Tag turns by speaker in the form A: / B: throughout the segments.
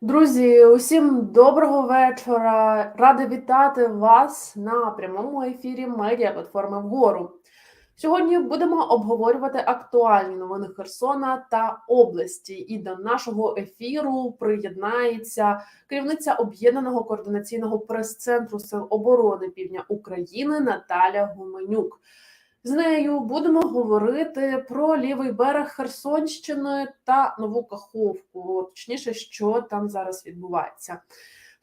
A: Друзі, усім доброго вечора. Рада вітати вас на прямому ефірі медіа платформи вгору. Сьогодні будемо обговорювати актуальні новини Херсона та області. І до нашого ефіру приєднається керівниця об'єднаного координаційного прес-центру Сил оборони Півдня України Наталя Гуменюк. З нею будемо говорити про лівий берег Херсонщини та Нову Каховку, точніше, що там зараз відбувається.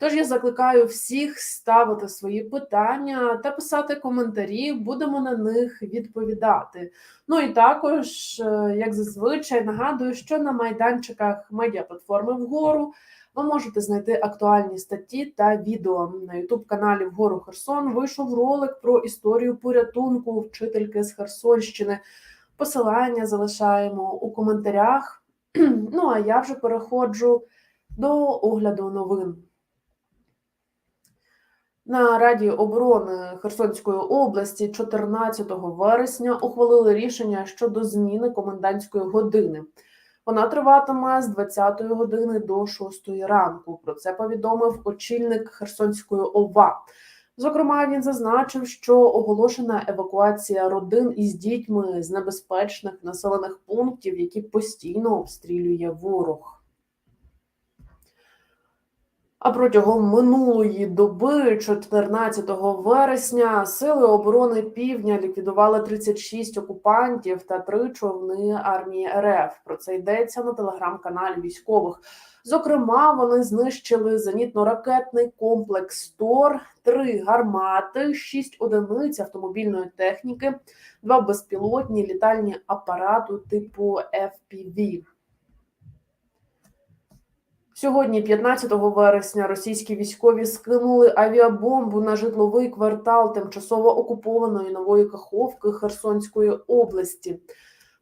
A: Тож я закликаю всіх ставити свої питання та писати коментарі, будемо на них відповідати. Ну і також, е, як зазвичай, нагадую, що на майданчиках медіаплатформи вгору ви можете знайти актуальні статті та відео на Ютуб-каналі Вгору Херсон. Вийшов ролик про історію порятунку вчительки з Херсонщини. Посилання залишаємо у коментарях. Ну а я вже переходжу до огляду новин. На Раді оборони Херсонської області 14 вересня ухвалили рішення щодо зміни комендантської години. Вона триватиме з 20 години до 6 ранку. Про це повідомив очільник Херсонської ОВА. Зокрема, він зазначив, що оголошена евакуація родин із дітьми з небезпечних населених пунктів, які постійно обстрілює ворог. А протягом минулої доби, 14 вересня, сили оборони Півдня ліквідували 36 окупантів та три човни армії РФ. Про це йдеться на телеграм-каналі військових. Зокрема, вони знищили зенітно-ракетний комплекс ТОР, три гармати, шість одиниць автомобільної техніки, два безпілотні літальні апарати типу FPV. Сьогодні, 15 вересня, російські військові скинули авіабомбу на житловий квартал тимчасово окупованої нової Каховки Херсонської області.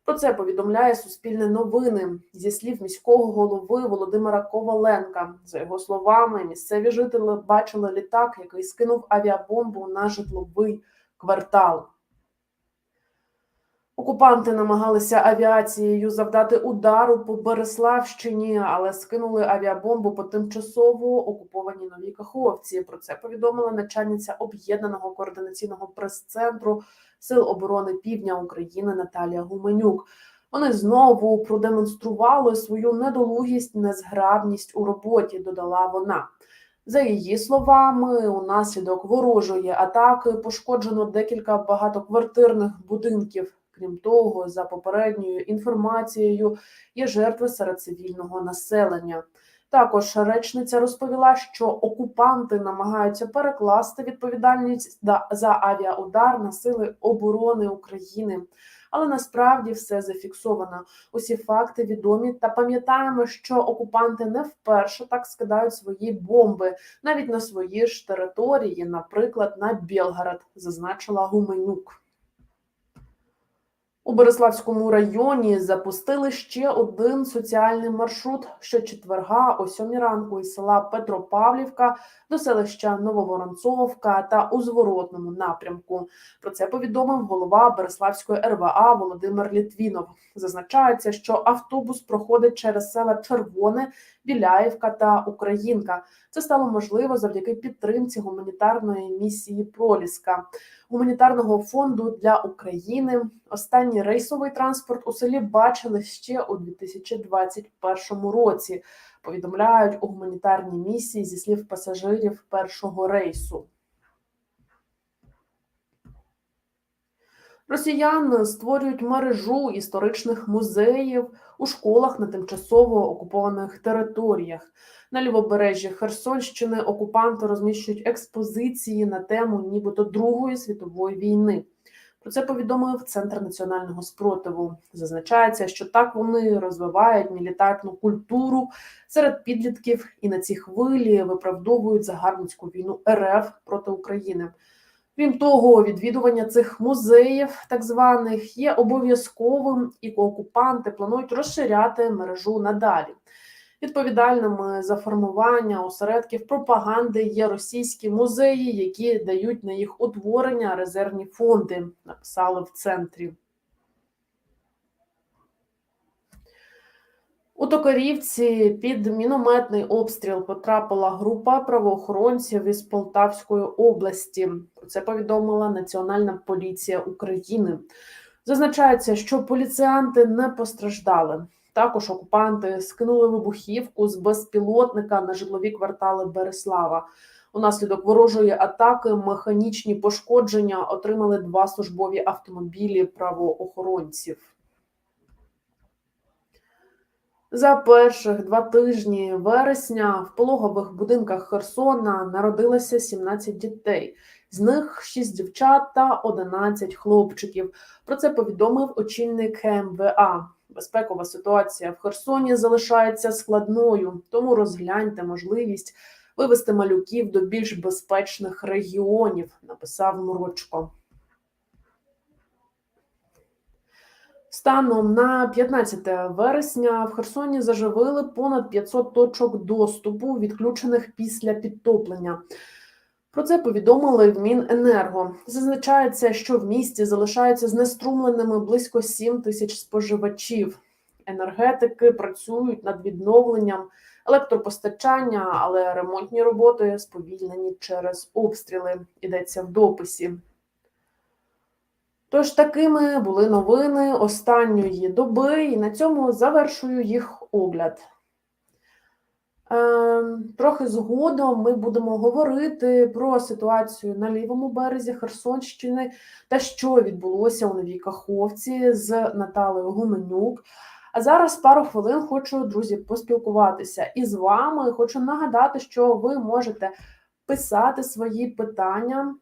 A: Про це повідомляє Суспільне новини зі слів міського голови Володимира Коваленка. За його словами, місцеві жителі бачили літак, який скинув авіабомбу на житловий квартал. Окупанти намагалися авіацією завдати удару по Береславщині, але скинули авіабомбу по тимчасово окупованій новій Каховці. Про це повідомила начальниця об'єднаного координаційного прес-центру Сил оборони Півдня України Наталія Гуменюк. Вони знову продемонстрували свою недолугість, незграбність у роботі. Додала вона. За її словами, унаслідок ворожої атаки пошкоджено декілька багатоквартирних будинків. Крім того, за попередньою інформацією, є жертви серед цивільного населення. Також речниця розповіла, що окупанти намагаються перекласти відповідальність за авіаудар на сили оборони України. Але насправді все зафіксовано. Усі факти відомі та пам'ятаємо, що окупанти не вперше так скидають свої бомби навіть на свої ж території, наприклад, на Білгород, зазначила Гуменюк. У Береславському районі запустили ще один соціальний маршрут щочетверга о сьомій ранку із села Петропавлівка до селища Нововоронцовка та у зворотному напрямку. Про це повідомив голова Береславської РВА Володимир Літвінов. Зазначається, що автобус проходить через села Червоне, Біляївка та Українка. Це стало можливо завдяки підтримці гуманітарної місії Проліска гуманітарного фонду для України. Останній рейсовий транспорт у селі бачили ще у 2021 році. Повідомляють у гуманітарній місії зі слів пасажирів першого рейсу. Росіяни створюють мережу історичних музеїв у школах на тимчасово окупованих територіях. На лівобережжі Херсонщини окупанти розміщують експозиції на тему, нібито Другої світової війни. Про це повідомив Центр національного спротиву. Зазначається, що так вони розвивають мілітарну культуру серед підлітків і на цій хвилі виправдовують загарбницьку війну РФ проти України. Крім того, відвідування цих музеїв, так званих, є обов'язковим, і окупанти планують розширяти мережу надалі. Відповідальними за формування осередків пропаганди є російські музеї, які дають на їх утворення резервні фонди. Написали в центрі. У Токарівці під мінометний обстріл потрапила група правоохоронців із Полтавської області. Про це повідомила Національна поліція України. Зазначається, що поліціянти не постраждали. Також окупанти скинули вибухівку з безпілотника на житлові квартали Береслава. Унаслідок ворожої атаки механічні пошкодження отримали два службові автомобілі правоохоронців. За перших два тижні вересня в пологових будинках Херсона народилося 17 дітей. З них 6 дівчат та 11 хлопчиків. Про це повідомив очільник МВА. Безпекова ситуація в Херсоні залишається складною, тому розгляньте можливість вивести малюків до більш безпечних регіонів, написав Мурочко. Станом на 15 вересня в Херсоні заживили понад 500 точок доступу, відключених після підтоплення. Про це повідомили в Міненерго. Зазначається, що в місті залишаються знеструмленими близько 7 тисяч споживачів. Енергетики працюють над відновленням електропостачання, але ремонтні роботи сповільнені через обстріли. Йдеться в дописі. Тож такими були новини останньої доби, і на цьому завершую їх огляд. Е, трохи згодом ми будемо говорити про ситуацію на лівому березі Херсонщини та що відбулося у Новій Каховці з Наталею Гуменюк. А зараз пару хвилин хочу, друзі, поспілкуватися із вами. Хочу нагадати, що ви можете писати свої питання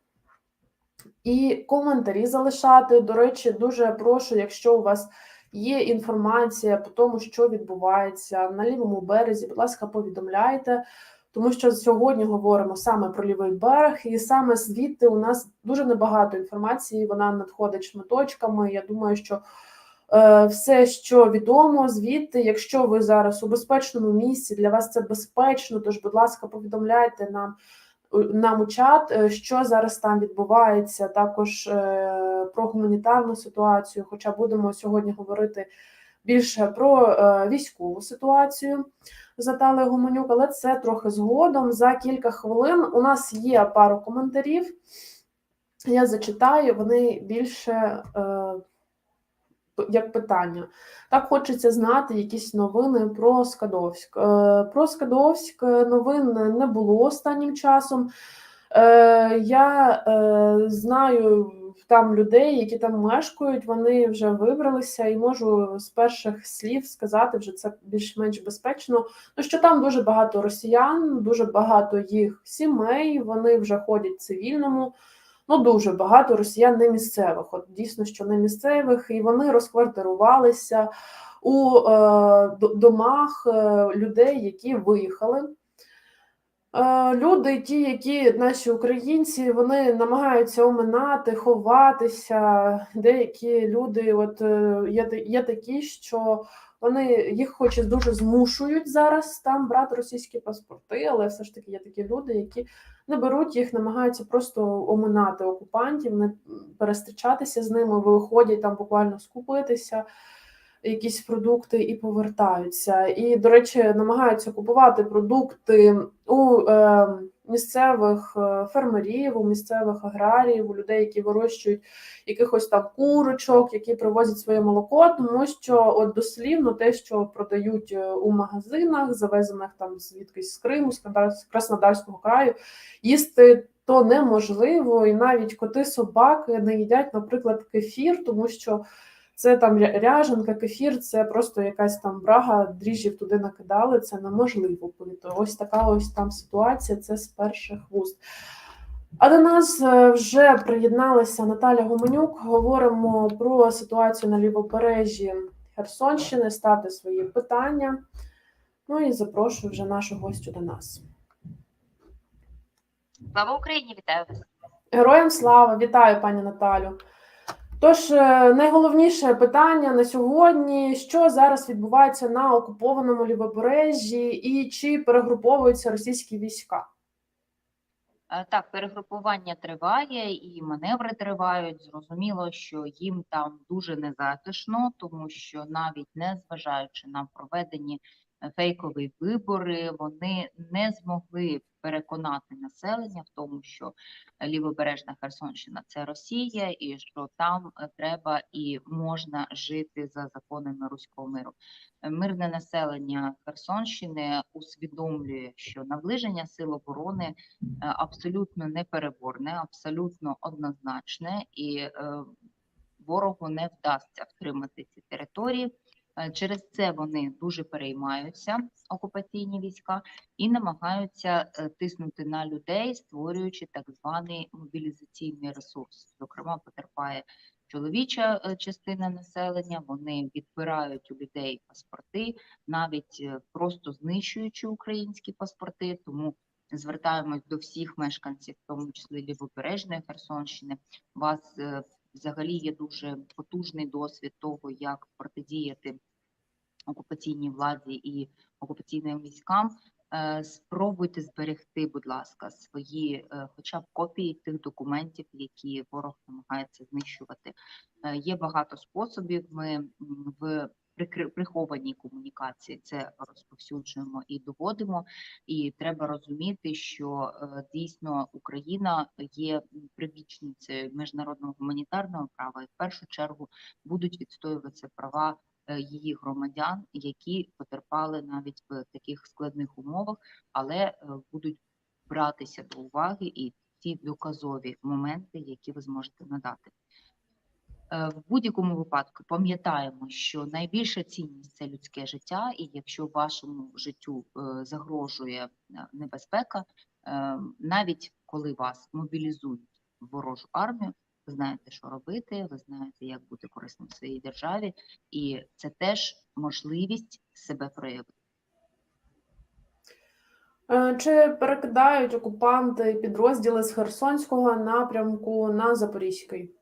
A: і коментарі залишати. До речі, дуже прошу, якщо у вас є інформація по тому, що відбувається на лівому березі, будь ласка, повідомляйте. Тому що сьогодні говоримо саме про лівий берег, і саме звідти у нас дуже небагато інформації. Вона надходить шматочками. Я думаю, що е, все, що відомо звідти, якщо ви зараз у безпечному місці, для вас це безпечно. Тож, будь ласка, повідомляйте нам нам у чат, е, що зараз там відбувається, також е, про гуманітарну ситуацію. Хоча будемо сьогодні говорити більше про е, військову ситуацію з Наталею Гуменюк, але це трохи згодом. За кілька хвилин у нас є пару коментарів. Я зачитаю, вони більше як питання. Так хочеться знати якісь новини про Скадовськ. Е, про Скадовськ новин не було останнім часом. Е, я е, знаю там людей, які там мешкають, вони вже вибралися, і можу з перших слів сказати, вже це більш-менш безпечно. Ну що там дуже багато росіян, дуже багато їх сімей, вони вже ходять в цивільному ну дуже багато росіян не місцевих. От дійсно, що не місцевих, і вони розквартирувалися у е, домах е, людей, які виїхали. Е, люди, ті, які наші українці, вони намагаються оминати, ховатися. Деякі люди, от е, є є такі, що вони їх хоч дуже змушують зараз там брати російські паспорти, але все ж таки є такі люди, які не беруть їх, намагаються просто оминати окупантів, не перестрічатися з ними, виходять там буквально скупитися. Якісь продукти і повертаються. І, до речі, намагаються купувати продукти у е, місцевих е, фермерів, у місцевих аграріїв, у людей, які вирощують якихось там курочок, які привозять своє молоко, тому що от дослівно те, що продають е, у магазинах, завезених там звідкись з Криму, з Краснодарського краю, їсти. То неможливо, і навіть коти собаки не їдять, наприклад, кефір, тому що це там ряженка, кефір, це просто якась там брага, дріжджів туди накидали, це неможливо. Ось така ось там ситуація, це з перших вуст. А до нас е, вже приєдналася Наталя Гуменюк. Говоримо про ситуацію на лівобережжі Херсонщини, ставте свої питання. Ну і запрошую вже нашу гостю до нас.
B: Слава Україні, вітаю вас.
A: Героям слава, вітаю, пані Наталю. Тож е, найголовніше питання на сьогодні: що зараз відбувається на окупованому лівобережжі і чи перегруповуються російські війська?
B: Е, Так, перегрупування триває і маневри тривають. Зрозуміло, що їм там дуже незатишно, тому що навіть не зважаючи на проведені е, фейкові вибори, вони не змогли переконати населення в тому, що лівобережна Херсонщина це Росія, і що там е, треба і можна жити за законами руського миру. Е, Мирне населення Херсонщини усвідомлює, що наближення сил оборони е, абсолютно непереборне, абсолютно однозначне, і е, ворогу не вдасться втримати ці території. Е, Через це вони дуже переймаються окупаційні війська і намагаються е, тиснути на людей, створюючи так званий мобілізаційний ресурс. Зокрема, потерпає чоловіча е, частина населення. Вони відбирають у людей паспорти, навіть просто знищуючи українські паспорти. Тому звертаємось до всіх мешканців, в тому числі лівобережної Херсонщини. Вас взагалі є дуже потужний досвід того, як протидіяти окупаційній владі і окупаційним військам. Е, Спробуйте зберегти, будь ласка, свої, е, хоча б копії тих документів, які ворог намагається знищувати. Е, Є багато способів. Ми в прихованій комунікації це розповсюджуємо і доводимо. І треба розуміти, що дійсно Україна є прибічницею міжнародного гуманітарного права, і в першу чергу будуть відстоюватися права її громадян, які потерпали навіть в таких складних умовах, але е, будуть братися до уваги і ті доказові моменти, які ви зможете надати. Е, В будь-якому випадку пам'ятаємо, що найбільша цінність це людське життя, і якщо вашому життю е, загрожує е, небезпека, е, навіть коли вас мобілізують в ворожу армію, ви знаєте, що робити, ви знаєте, як бути корисним в своїй державі, і це теж можливість себе проявити.
A: Е, Чи перекидають окупанти підрозділи з Херсонського напрямку на Запорізький?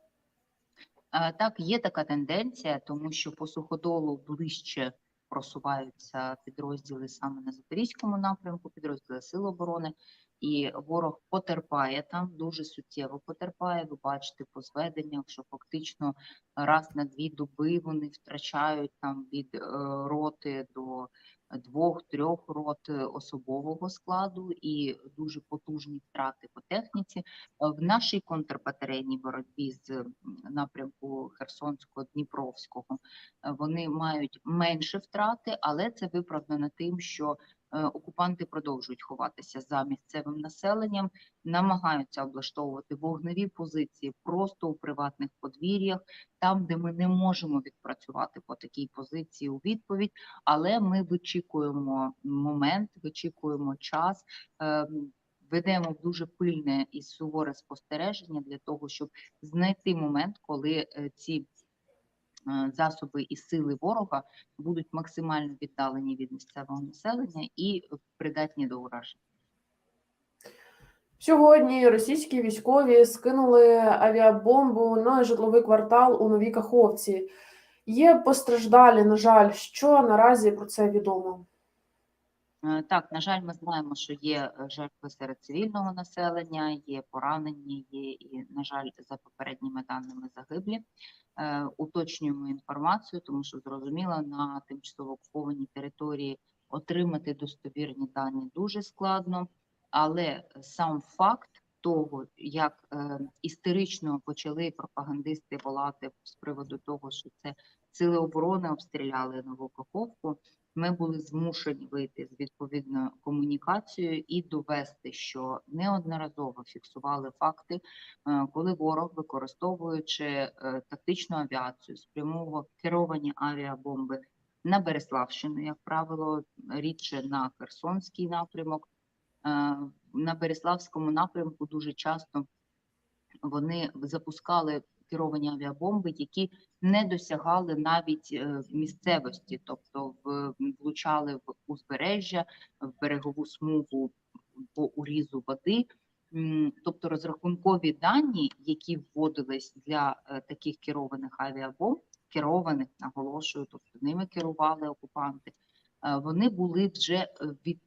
B: Е, Так, є така тенденція, тому що по суходолу ближче просуваються підрозділи саме на Запорізькому напрямку, підрозділи Сил оборони, і ворог потерпає там, дуже суттєво потерпає. Ви бачите по зведеннях, що фактично раз на дві доби вони втрачають там від е, роти до двох-трьох рот е, особового складу і дуже потужні втрати по техніці. Е, В нашій контрбатарейній боротьбі з напрямку Херсонського, Дніпровського вони мають менше втрати, але це виправдано тим, що окупанти продовжують ховатися за місцевим населенням, намагаються облаштовувати вогневі позиції просто у приватних подвір'ях, там, де ми не можемо відпрацювати по такій позиції у відповідь, але ми вичікуємо момент, вичікуємо час. ем, Ведемо дуже пильне і суворе спостереження для того, щоб знайти момент, коли е, ці е, засоби і сили ворога будуть максимально віддалені від місцевого населення і придатні до ураження.
A: Сьогодні російські військові скинули авіабомбу на житловий квартал у Новій Каховці. Є постраждалі, на жаль, що наразі про це відомо.
B: Е, Так, на жаль, ми знаємо, що є е, жертви серед цивільного населення, є поранені, є і, на жаль, за попередніми даними загиблі. Е, Уточнюємо інформацію, тому що зрозуміло, на тимчасово окупованій території отримати достовірні дані дуже складно, але сам факт того, як істерично почали пропагандисти волати з приводу того, що це сили оборони обстріляли нову Каховку, ми були змушені вийти з відповідною комунікацією і довести, що неодноразово фіксували факти, е, коли ворог, використовуючи е, тактичну авіацію, спрямовував керовані авіабомби на Береславщину, як правило, рідше на Херсонський напрямок. Е, На Береславському напрямку дуже часто вони запускали керовані авіабомби, які не досягали навіть е, місцевості, тобто влучали в узбережжя, в берегову смугу по урізу води. Тобто розрахункові дані, які вводились для е, таких керованих авіабомб, керованих, наголошую, тобто ними керували окупанти, е, вони були вже від,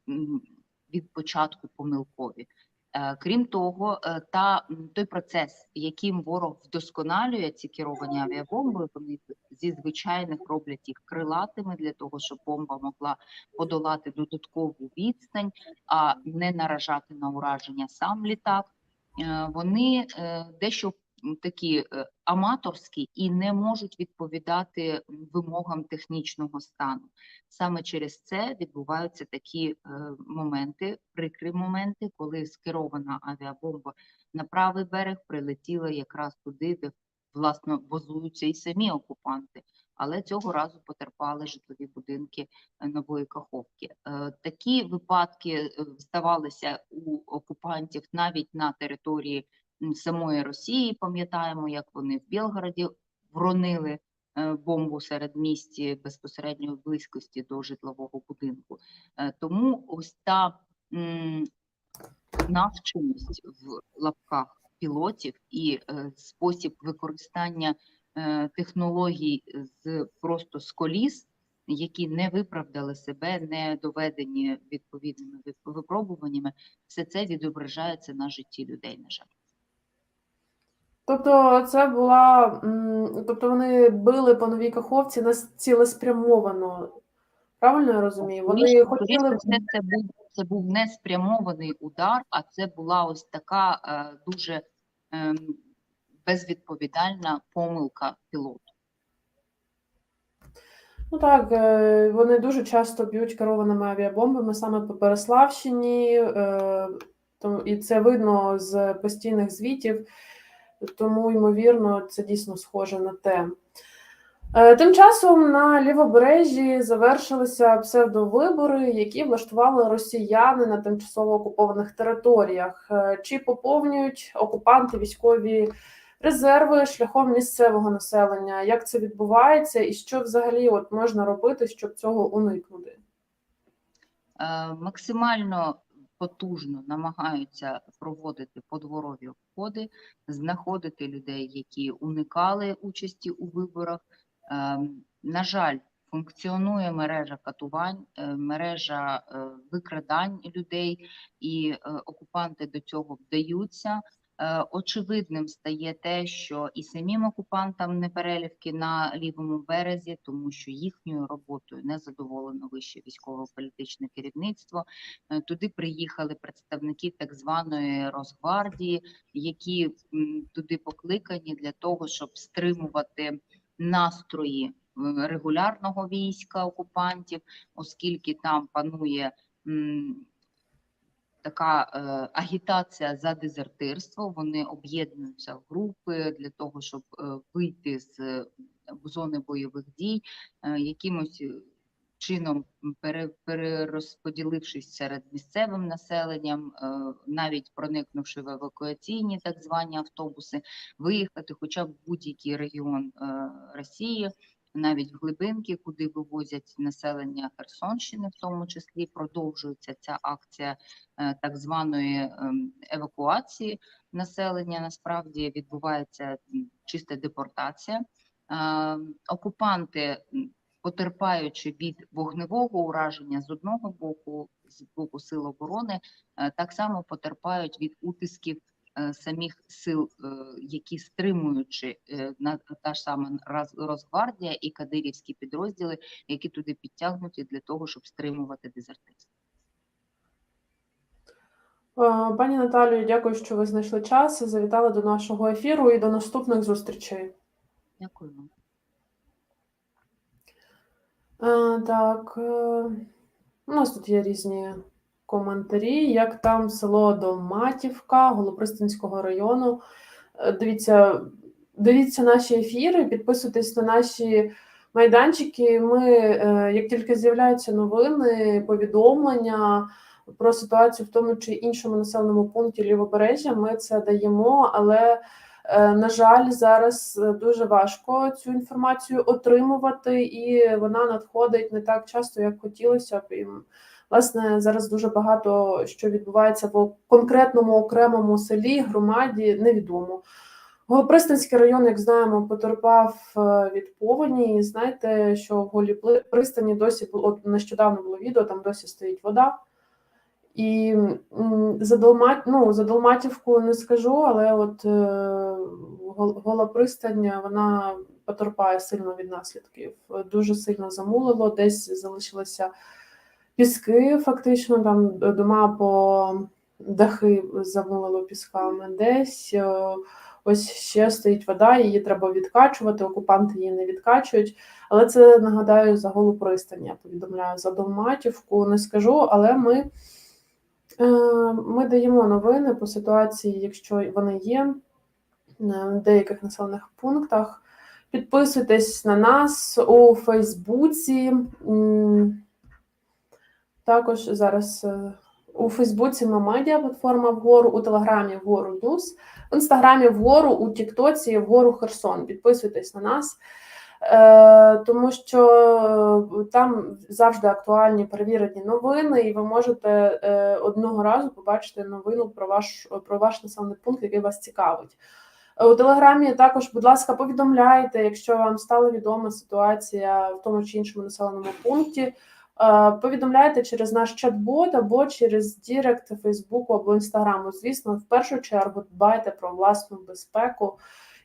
B: від початку помилкові. Е, Крім того, е, та той процес, яким ворог вдосконалює ці керовані авіабомби, вони зі звичайних роблять їх крилатими для того, щоб бомба могла подолати додаткову відстань, а не наражати на ураження сам літак. Е, Вони дещо такі е, аматорські і не можуть відповідати вимогам технічного стану. Саме через це відбуваються такі е, моменти, прикрі моменти, коли скерована авіабомба на правий берег прилетіла якраз туди, де власно базуються і самі окупанти. Але цього разу потерпали житлові будинки е, нової Каховки. Такі випадки ставалися у окупантів навіть на території самої Росії. Пам'ятаємо, як вони в Білгороді вронили е, бомбу серед місті безпосередньої близькості до житлового будинку. Е, Тому ось та навченість в лапках пілотів і е, спосіб використання технологій з просто з коліс, які не виправдали себе, не доведені відповідними випробуваннями, все це відображається на житті людей. На жаль.
A: Тобто, це була, тобто вони били по новій каховці нас цілеспрямовано. Правильно я розумію? Вони
B: Скоріше-
A: хотіли
B: все, це був це був не спрямований удар, а це була ось така е, дуже ем, безвідповідальна помилка пілоту.
A: Ну так, е, вони дуже часто б'ють керованими авіабомбами саме по Переславщині, е, і це видно з постійних звітів, тому, ймовірно, це дійсно схоже на те. Е, Тим часом на лівобережжі завершилися псевдовибори, які влаштували росіяни на тимчасово окупованих територіях. Е, Чи поповнюють окупанти військові резерви шляхом місцевого населення? Як це відбувається, і що взагалі от можна робити, щоб цього уникнути?
B: Е, максимально потужно намагаються проводити подворові обходи, знаходити людей, які уникали участі у виборах. Ем, На жаль, функціонує мережа катувань, е, мережа е, викрадань людей, і е, окупанти до цього вдаються. Е, Очевидним стає те, що і самим окупантам не перелівки на лівому березі, тому що їхньою роботою не задоволено вище військово-політичне керівництво. Е, Туди приїхали представники так званої Росгвардії, які туди покликані для того, щоб стримувати настрої е, регулярного війська окупантів, оскільки там панує. Така е, агітація за дезертирство. Вони об'єднуються в групи для того, щоб е, вийти з е, зони бойових дій, е, якимось е, чином пере, перерозподілившись серед місцевим населенням, е, навіть проникнувши в евакуаційні так звані автобуси, виїхати хоча б в будь-який регіон е, Росії. Навіть в глибинки, куди вивозять населення Херсонщини, в тому числі продовжується ця акція е, так званої ем, евакуації населення. Насправді відбувається чиста депортація. Е, Окупанти, потерпаючи від вогневого ураження з одного боку, з боку сил оборони, е, так само потерпають від утисків самих сил, е, які стримуючи е, на та ж сама Росгвардія і кадирівські підрозділи, які туди підтягнуті для того, щоб стримувати дезертирство.
A: Е, Пані Наталію, дякую, що ви знайшли час, завітали до нашого ефіру і до наступних зустрічей.
B: Дякую вам.
A: Е, Так, е, у нас тут є різні коментарі, як там село Долматівка Голопристанського району. Е, Дивіться, дивіться наші ефіри, підписуйтесь на наші майданчики. Ми, е, як тільки з'являються новини, повідомлення про ситуацію в тому чи іншому населеному пункті лівобережжя, ми це даємо, але На жаль, зараз е, дуже важко цю інформацію отримувати, і вона надходить не так часто, як хотілося б. І, власне, зараз дуже багато що відбувається в конкретному окремому селі, громаді, невідомо. Голопристанський район, як знаємо, потерпав е, від повені. І знаєте, що в Голі Пристані досі було нещодавно було відео, там досі стоїть вода. І за Долмат, ну, за Долматівку не скажу, але от е, гола пристань вона потерпає сильно від наслідків. Дуже сильно замулило, десь залишилися піски, фактично, там дома по дахи замулило пісками, десь е, ось ще стоїть вода, її треба відкачувати, окупанти її не відкачують. Але це нагадаю за голу пристань. Я повідомляю за Долматівку, не скажу, але ми. Е, Ми даємо новини по ситуації, якщо вони є в деяких населених пунктах. Підписуйтесь на нас у Фейсбуці. Також зараз е, у Фейсбуці ми медіа платформа вгору, у Телеграмі вгору Ньюс, в Інстаграмі вгору, у Тіктоці вгору Херсон. Підписуйтесь на нас. Е, тому що е, там завжди актуальні перевірені новини, і ви можете е, одного разу побачити новину про ваш про ваш населений пункт, який вас цікавить. У телеграмі також, будь ласка, повідомляйте, якщо вам стала відома ситуація в тому чи іншому населеному пункті. Повідомляйте через наш чат-бот або через Дірект Фейсбуку або Інстаграму. Звісно, в першу чергу дбайте про власну безпеку.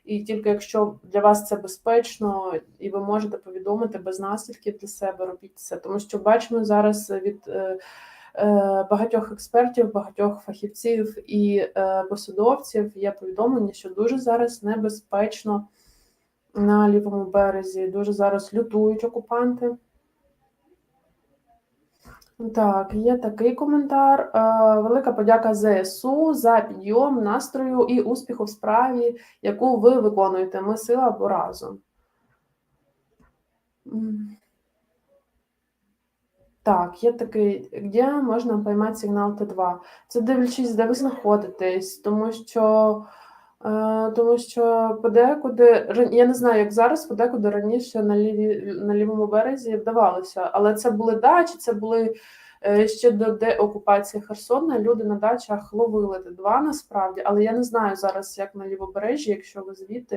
A: І тільки якщо для вас це безпечно і ви можете повідомити без наслідків для себе, робіть це. Тому що бачимо зараз від е, е, багатьох експертів, багатьох фахівців і е, посадовців є повідомлення, що дуже зараз небезпечно на лівому березі, дуже зараз лютують окупанти. Так, є такий коментар. Е, Велика подяка ЗСУ за підйом настрою і успіху в справі, яку ви виконуєте. Ми сила або разом. Так, є такий, де можна поймати сигнал Т2. Це дивлячись, де ви знаходитесь, тому що, тому що подекуди, я не знаю, як зараз, подекуди раніше на, ліві, на лівому березі вдавалося, але це були дачі, це були е, ще до деокупації Херсона. Люди на дачах ловили Т2 насправді, але я не знаю зараз, як на лівобережжі, якщо ви звідти,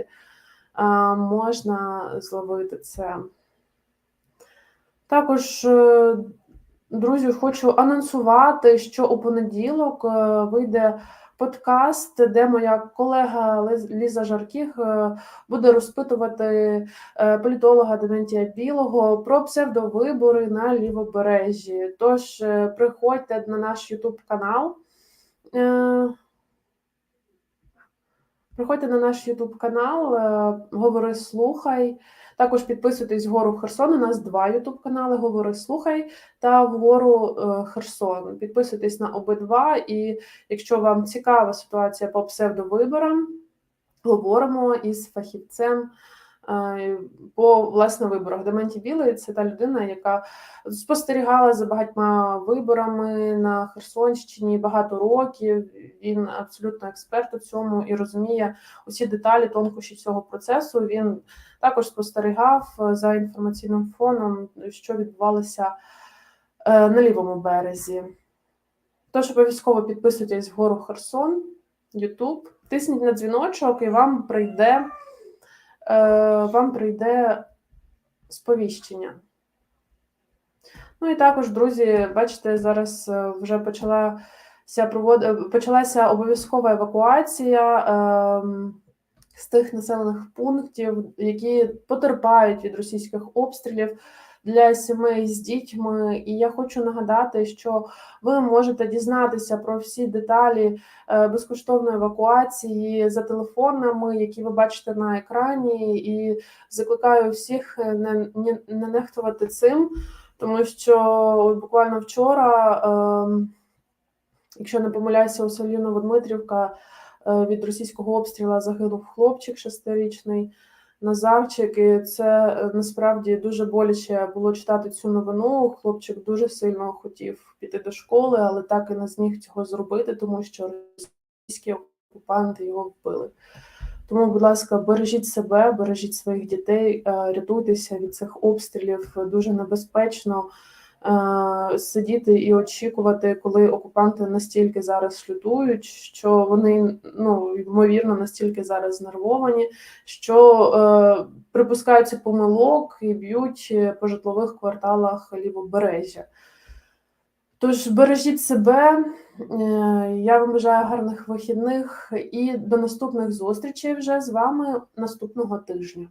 A: е, можна зловити це. Також, е, друзі, хочу анонсувати, що у понеділок е, вийде подкаст, де моя колега Ліза Жаркіх е, буде розпитувати е, політолога Дементія Білого про псевдовибори на лівобережжі. Тож е, приходьте на наш Ютуб канал. Приходьте на наш Ютуб канал, е, говори, слухай. Також підписуйтесь вгору Херсон. У нас два Ютуб канали Говори, слухай та вгору е, Херсон. Підписуйтесь на обидва. І якщо вам цікава ситуація по псевдовиборам, говоримо із фахівцем по власне виборах. Дементій Білий це та людина, яка спостерігала за багатьма виборами на Херсонщині багато років. Він абсолютно експерт у цьому і розуміє усі деталі, тонкощі цього процесу. Він також спостерігав е, за інформаційним фоном, що відбувалося е, на лівому березі. Тож обов'язково підписуйтесь вгору Херсон, Ютуб, тисніть на дзвіночок, і вам прийде, е, вам прийде сповіщення. Ну і також, друзі, бачите, зараз е, вже почалася провод... почалася обов'язкова евакуація е, з тих населених пунктів, які потерпають від російських обстрілів для сімей з дітьми. І я хочу нагадати, що ви можете дізнатися про всі деталі е, безкоштовної евакуації за телефонами, які ви бачите на екрані, і закликаю всіх е, не, не, не нехтувати цим. Тому що буквально вчора, ем, якщо не помиляюся, у селі Новодмитрівка е, від російського обстрілу загинув хлопчик шестирічний Назарчик. Це е, насправді дуже боляче було читати цю новину. Хлопчик дуже сильно хотів піти до школи, але так і не зміг цього зробити, тому що російські окупанти його вбили. Тому, будь ласка, бережіть себе, бережіть своїх дітей, е, рятуйтеся від цих обстрілів. Дуже небезпечно сидіти і очікувати, коли окупанти настільки зараз лютують, що вони ну ймовірно настільки зараз знервовані, що е, припускаються помилок і б'ють по житлових кварталах лівобережжя. Тож бережіть себе. е, Я вам бажаю гарних вихідних і до наступних зустрічей вже з вами наступного тижня.